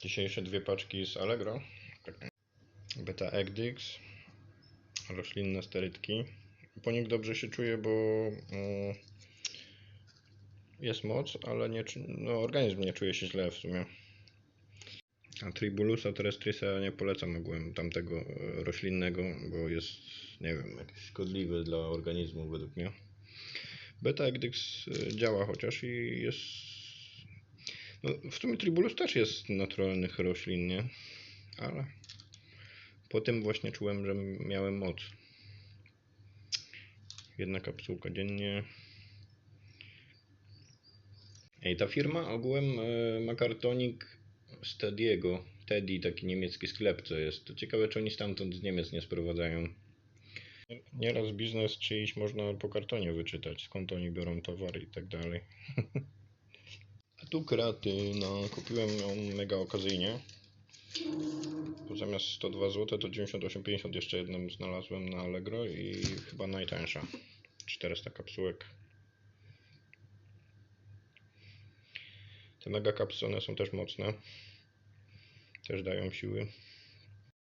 Dzisiejsze dwie paczki z Allegro. Beta Egdix. Roślinne sterytki. Po nich dobrze się czuję, bo mm, jest moc, ale nie, no, organizm nie czuje się źle w sumie. A Tribulusa terrestrisa nie polecam ogółem tamtego e, roślinnego, bo jest, nie wiem, jakiś szkodliwy dla organizmu według mnie. Beta Egdix e, działa chociaż i jest w sumie Tribulus też jest naturalnych roślin, nie? Ale po tym właśnie czułem, że miałem moc. Jedna kapsułka dziennie. Ej, ta firma ogółem e, ma kartonik z Tediego. Teddy, taki niemiecki sklep, co jest. Ciekawe, czy oni stamtąd z Niemiec nie sprowadzają. Nieraz biznes czyjś można po kartonie wyczytać, skąd oni biorą towar i tak dalej. Tu kreatyna. Kupiłem ją mega okazyjnie. Bo zamiast 102 zł to 98,50 jeszcze jedną znalazłem na Allegro i chyba najtańsza. 400 kapsułek. Te mega kapsy one są też mocne. Też dają siły.